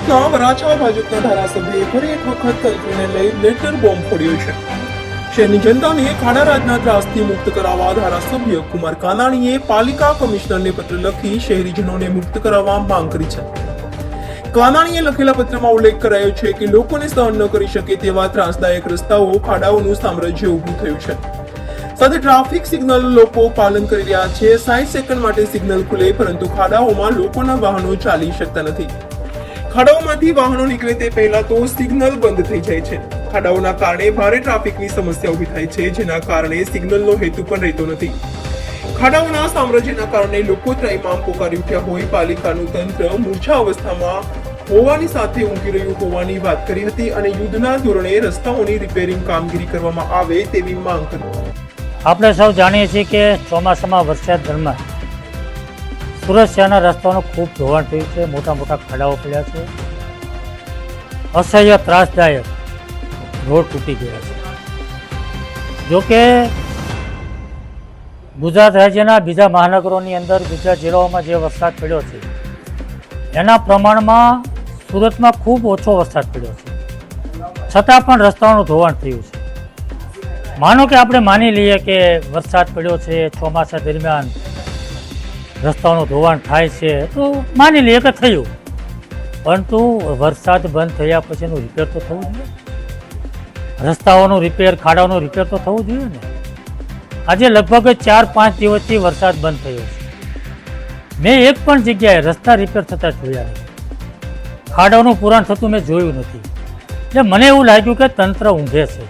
સુરતના વરાછા ભાજપના ધારાસભ્યએ ફરી એક વખત તંત્રને લઈ લેટર બોમ્બ ફોડ્યો છે. શહેરની જનતાને ખાડા રાજના ત્રાસથી મુક્ત કરાવવા ધારાસભ્ય કુમાર કાનાણીએ પાલિકા કમિશનરને પત્ર લખી શહેરીજનોને મુક્ત કરાવવા માંગ કરી છે. કાનાણીએ લખેલા પત્રમાં ઉલ્લેખ કરાયો છે કે લોકોને સહન ન કરી શકે તેવા ત્રાસદાયક રસ્તાઓ ખાડાઓનું સામ્રાજ્ય ઊભું થયું છે. સાથે ટ્રાફિક સિગ્નલ લોકો પાલન કરી રહ્યા છે. સાઈઠ સેકન્ડ માટે સિગ્નલ ખુલે, પરંતુ ખાડાઓમાં લોકોના વાહનો ચાલી શકતા નથી. ખાડાઓમાંથી વાહનો નીકળે તે પહેલા તો સિગ્નલ બંધ થઈ જાય છે. ખાડાઓના કારણે ભારે ટ્રાફિકની સમસ્યા ઊભી થાય છે, જેના કારણે સિગ્નલનો હેતુ પણ રહેતો નથી. ખાડાઓના સામ્રાજ્યના કારણે લોકો ત્રાઈમામ પોકારી ઉઠ્યા હોય, પાલિકાનું તંત્ર મૂર્છા અવસ્થામાં હોવાની સાથે ઊંઘી રહ્યું હોવાની વાત કરી હતી અને યુદ્ધના ધોરણે રસ્તાઓની રિપેરિંગ કામગીરી કરવામાં આવે તેવી માંગ કરી. આપણે સૌ જાણીએ છીએ કે ચોમાસામાં વરસાદ દરમિયાન સુરત શહેરના રસ્તાનું ખૂબ ધોવાણ થયું છે. મોટા મોટા ખાડાઓ પડ્યા છે. અસહ્ય, ત્રાસદાયક રોડ તૂટી ગયા છે. જોકે ગુજરાત રાજ્યના બીજા મહાનગરોની અંદર, બીજા જિલ્લાઓમાં જે વરસાદ પડ્યો છે, એના પ્રમાણમાં સુરતમાં ખૂબ ઓછો વરસાદ પડ્યો છે. છતાં પણ રસ્તાઓનું ધોવાણ થયું છે. માનો કે આપણે માની લઈએ કે વરસાદ પડ્યો છે ચોમાસા દરમિયાન રસ્તાઓનું ધોવાણ થાય છે તો માની લઈએ કે થયું. પરંતુ વરસાદ બંધ થયા પછીનું રિપેર તો થવું જોઈએ. રસ્તાઓનું રિપેર ખાડાઓનું રિપેર તો થવું જોઈએ ને. આજે લગભગ ચાર પાંચ દિવસથી વરસાદ બંધ થયો છે. મેં એક પણ જગ્યાએ રસ્તા રિપેર થતા જોયા નથી. ખાડાઓનું પુરાણ થતું મેં જોયું નથી. એટલે મને એવું લાગ્યું કે તંત્ર ઊંઘે છે.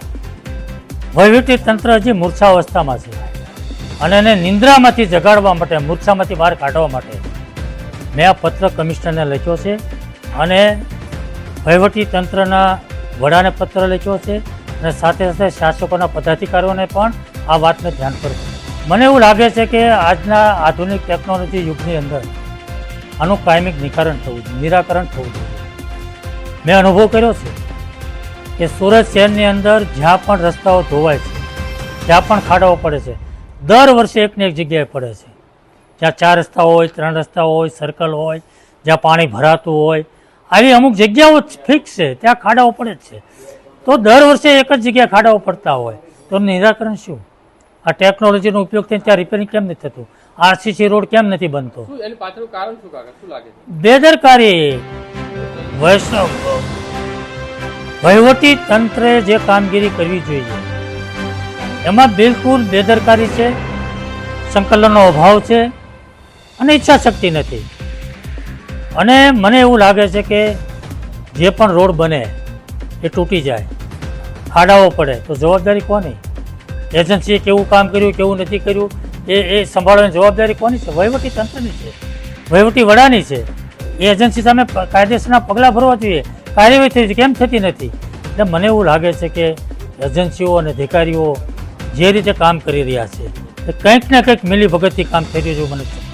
વહીવટી તંત્ર હજી મૂર્છાવસ્થામાં છે. અને એને નિંદ્રામાંથી જગાડવા માટે, મૂર્છામાંથી બહાર કાઢવા માટે મેં આ પત્ર કમિશનરને લખ્યો છે અને વહીવટી તંત્રના વડાને પત્ર લખ્યો છે અને સાથે સાથે શાસકોના પદાધિકારીઓને પણ આ વાતને ધ્યાન પર મને એવું લાગે છે કે આજના આધુનિક ટેકનોલોજી યુગની અંદર આનું કાયમિક નિકારણ થવું જોઈએ, નિરાકરણ થવું જોઈએ. મેં અનુભવ કર્યો છે કે સુરત શહેરની અંદર જ્યાં પણ રસ્તાઓ ધોવાય છે, ત્યાં પણ ખાડાઓ પડે છે દર વર્ષે એકને એક જગ્યાએ પડે છે. જ્યાં ચાર રસ્તા હોય ત્રણ રસ્તા હોય સર્કલ હોય જ્યાં પાણી ભરાતું હોય આવી અમુક જગ્યાઓ ફિક્સ છે. ત્યાં ખાડાઓ પડે જ છે. તો દર વર્ષે એક જ જગ્યાએ ખાડાઓ પડતા હોય. તો નિરાકરણ શું? આ ટેકનોલોજીનો ઉપયોગ થઈને ત્યાં રિપેરિંગ કેમ નથી થતું? આરસીસી રોડ કેમ નથી બનતો? બેદરકારી. વૈષ્ણવ. વહીવટી તંત્રે જે કામગીરી કરવી જોઈએ એમાં બિલકુલ બેદરકારી છે, સંકલનનો અભાવ છે અને ઈચ્છા શક્તિ નથી. અને મને એવું લાગે છે કે જે પણ રોડ બને એ તૂટી જાય. ખાડાઓ પડે. તો જવાબદારી કોની? એજન્સીએ કેવું કામ કર્યું, કેવું નથી કર્યું, એ એ સંભાળવાની જવાબદારી કોની છે? વહીવટી તંત્રની છે. વહીવટી વડાની છે. એ એજન્સી સામે કાયદેસરના પગલાં ભરવા જોઈએ. કાર્યવાહી થઈ કેમ થતી નથી? એટલે મને એવું લાગે છે કે એજન્સીઓ અને અધિકારીઓ જે રીતે કામ કરી રહ્યા છે કંઈક ને કંઈક મિલી ભગતથી કામ થઈ રહ્યું છે મને